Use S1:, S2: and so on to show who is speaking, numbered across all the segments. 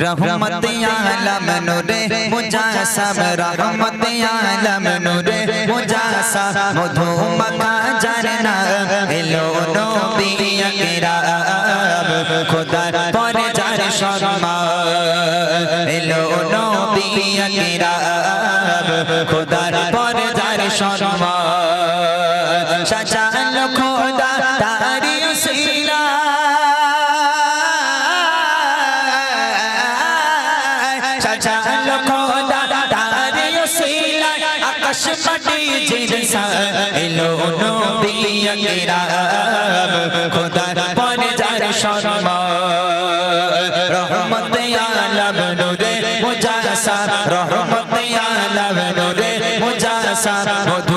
S1: रहमत आलम नूरे मुजासम रहमत आलम नूरे मुजासा मधु मका जरना एलो नबी किराब खुदा पर जर शर्मा एलो नबी किराब खुदा पर जर शर्मा सजाल खुदा সজাল খোদা তারে ওসিলা আকাশ মাটি জিনসা এলো নবী কিরাম খোদা পরে যার শর্মা রহমত আলম নূরে মুজাসা রহমত আলম নূরে মুজাসা মধু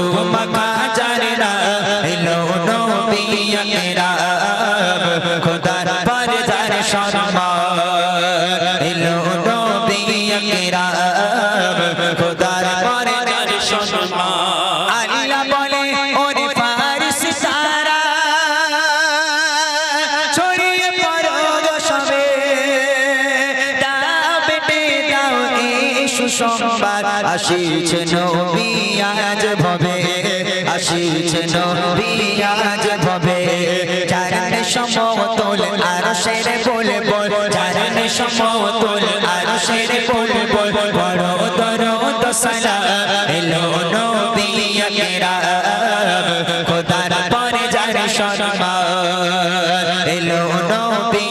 S1: আসিছে নবী আজ ভবে আসিছে নবী আজ ভবে। চারণে সমতল আর সেরে বলে বল চারণে সমতল আর সেরে বলে বল। বড় দরদ সালাম এলো নবী কিরাম খোদার পরে যার সম্মান, এলো নবী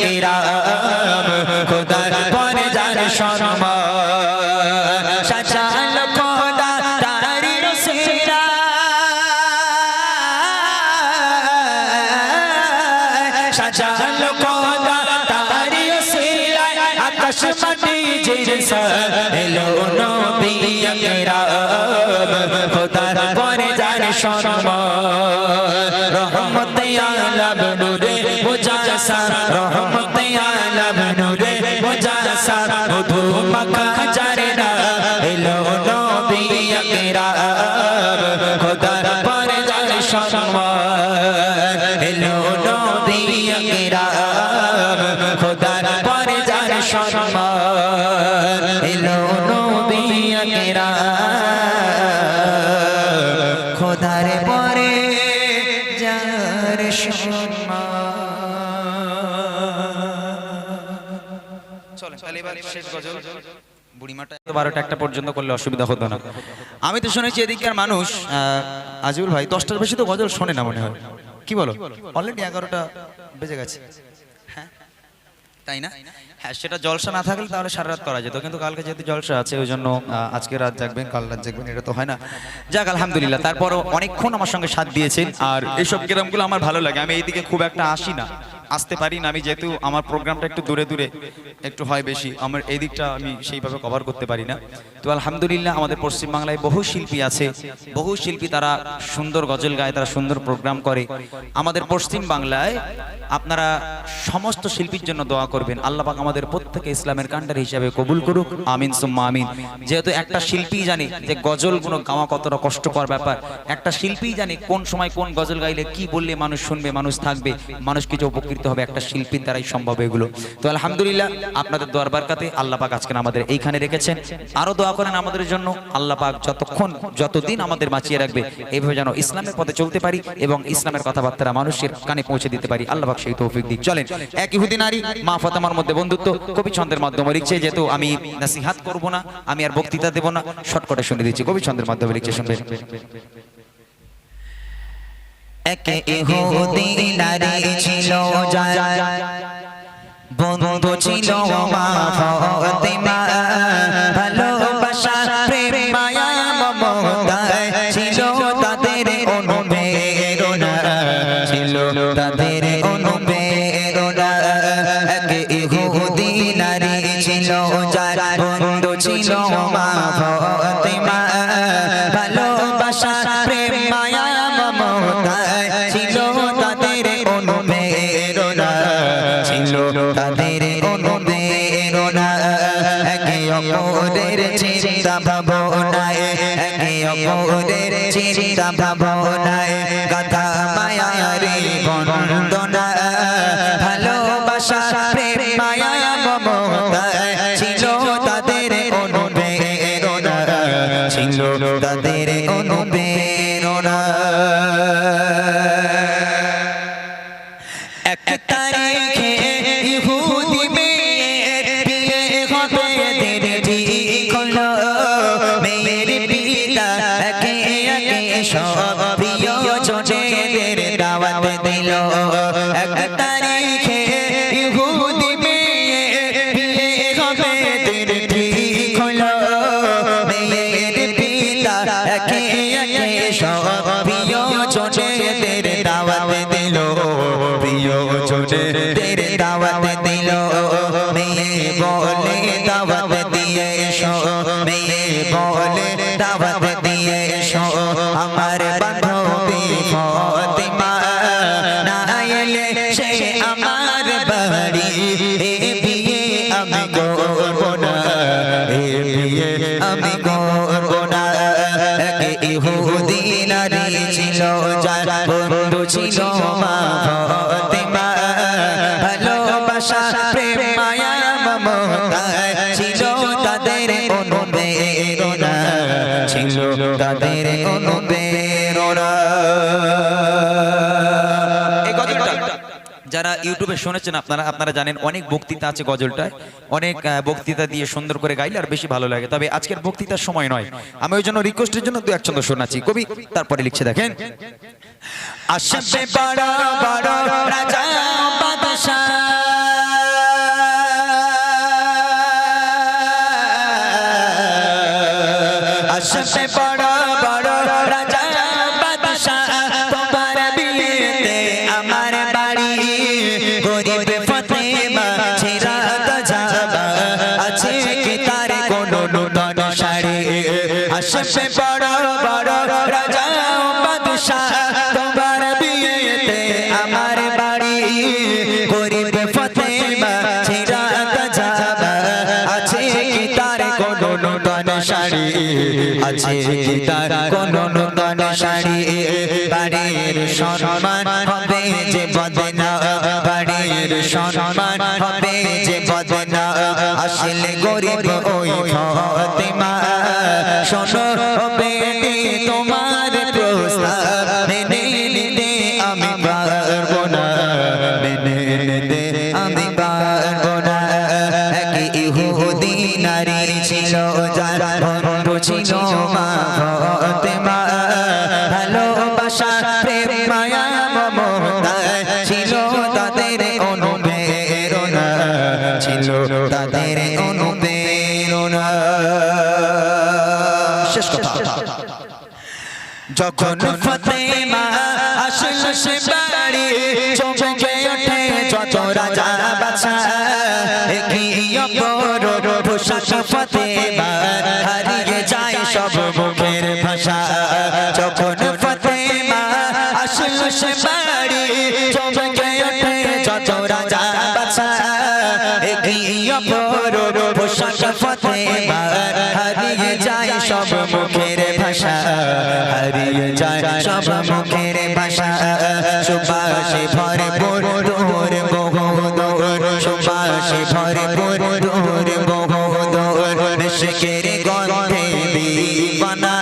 S1: কিরাম খোদার পরে যার সম্মান। খোদার পরে যার সম্মান।
S2: বারোটা একটা পর্যন্ত করলে অসুবিধা হতো না। আমি তো শুনেছি এদিককার মানুষ আজিবুল ভাই, দশটার বেশি তো গজল শোনে না মনে হয়। কি বলো? অলরেডি এগারোটা বেজে গেছে। তাই না? হ্যাঁ সেটা জলসা না থাকলে তাহলে সারা রাত করা যেত। কিন্তু কালকে যেহেতু জলসা আছে ওই জন্য আজকে রাত জাগবেন কাল রাত জাগবেন এটা তো হয় না। যাক আলহামদুলিল্লাহ তারপরও অনেকক্ষণ আমার সঙ্গে সাথ দিয়েছেন। আর এইসব গ্রামগুলো আমার ভালো লাগে। আমি এইদিকে খুব একটা আসি না। আসতে পারি না, আমি যেহেতু আমার প্রোগ্রামটা একটু দূরে দূরে, একটু হয় বেশি, আমার এই দিকটা আমি সেইভাবে কভার করতে পারি না। তো আলহামদুলিল্লাহ, আমাদের পশ্চিমবাংলায় বহু শিল্পী আছে, বহু শিল্পী তারা সুন্দর গজল গায়, তারা সুন্দর প্রোগ্রাম করে। আমাদের পশ্চিম বাংলায় আপনারা সমস্ত শিল্পীর জন্য দোয়া করবেন। আল্লাহ পাক আমাদের প্রত্যেকে ইসলামের কান্ডার হিসাবে কবুল করুক, আমিন সুম্মা আমিন। যেহেতু একটা শিল্পী জানে যে গজলগুলো গাওয়া কতটা কষ্টকর ব্যাপার, একটা শিল্পী জানে কোন সময় কোন গজল গাইলে কি বললে মানুষ শুনবে, মানুষ থাকবে, মানুষ কিছু উপকৃত হবে একটা শিল্পীর দ্বারাই সম্ভব এগুলো। তো আলহামদুলিল্লাহ, আপনাদের দোয়ার বারকাতে আল্লাহ পাক আজকে আমাদের এইখানে রেখেছেন। আরও দোয়া করেন আমাদের জন্য, আল্লাহ পাক যতক্ষণ, যতদিন আমাদের বাঁচিয়ে রাখবে এইভাবে যেন ইসলামের পথে চলতে পারি এবং ইসলামের কথাবার্তা মানুষের কানে পৌঁছে দিতে পারি। আল্লাহ পাক সেই তৌফিক দিক। চলেন, এক ইহুদি নারী, মা ফাতেমার মধ্যে বন্ধুত্ব, কবি ছন্দের মাধ্যমে লিখছে যেহেতু আমি নাসিহাত করব না, আমি আর বক্তৃতা দেব না, শর্টকটে শুনে দিচ্ছি, কবি ছন্দের মাধ্যমে লিখছে, শুনবেন।
S1: এক ইহুদি নারী ছিল যার বন্ধু ছিল তাদের অনুপ্রেরণা। ছিল তাদের অনুপ্রেরণা। এক ইহুদি অপরের চিন্তা ভাবনায়, একে অপরের চিন্তা ভাবনায়, কথা মায়ার বন্দনা ভালোবাসা মায়া মমতা ছিল তাদের অনুপ্রেরণা ছিল তাদের অনুপ্রেরণা প্রিয়জনেদের দাওয়াত দাওয়াত দিল। প্রিয়জনেদের দাওয়াত দিল। বলে আমি করব না এ বিয়ে আমি করব না ইহুদি নারী ছিল বন্ধু ছিল ছিল তাদের অনুপ্রেরণা
S2: ইউটিউবে শুনেছেন আপনারা আপনারা জানেন অনেক বক্তৃতা আছে গজলটায়। অনেক বক্তৃতা দিয়ে সুন্দর করে গাইলে আর বেশি ভালো লাগে। তবে আজকের বক্তৃতার সময় নয়। আমি ওই জন্য রিকোয়েস্টের জন্য দু এক ছন্দ শোনাচ্ছি। কবি, তারপরে লিখছে দেখেন।
S1: আসবে বড় বড়, রাজা আসবে বড় বড় রাজা বাদশাহ, তোমার বিয়েতে আমার বাড়ি। গরিব ফতেমা ছেড়া যাবা, আছে কি তার কোনো নূতন শাড়ি? আছে কি তার কোনো নূতন শাড়ি? বাড়ির সম্মান হবে যে বদনা, বাড়ির সম্মান হবে যে বদনা। আসলে গরিব ওই ফতেমা ছিল মা ফতেমা ভালোবাসা প্রেম মায়া মমতা ছিল তাদের অনুপ্রেরণা ছিল তাদের অনুপ্রেরণা শেষ কথা। যখন ফতেমা আসল সে বাড়ি চমকে ওঠে যত রাজা বাছা কি পোশাক ফতেমা হারিয়ে যায় সব মুখের ভাষা যখন ফতেমা আসল সে সুবাসে ভরপুর দূর বহুদূর শেখের গন্ধে দিবানা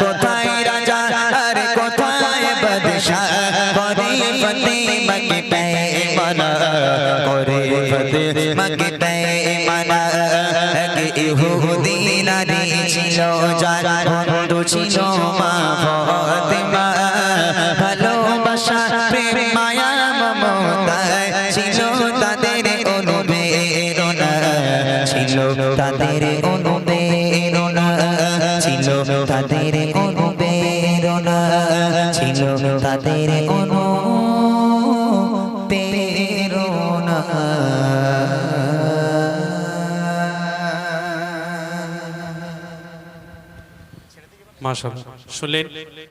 S1: কোথায় রাজা আর কোথায় বাদশাহ করে ফতে মগে পেমানা করে ফতে মগে পেমানা এক ইহুদি নারী ছিল যার বন্ধু ছিল মা ছিল তাদের অনুপ্রেরণা ছিল তাদের অনুপ্রেরণা
S3: মাশাআল্লাহ। শুনলেন?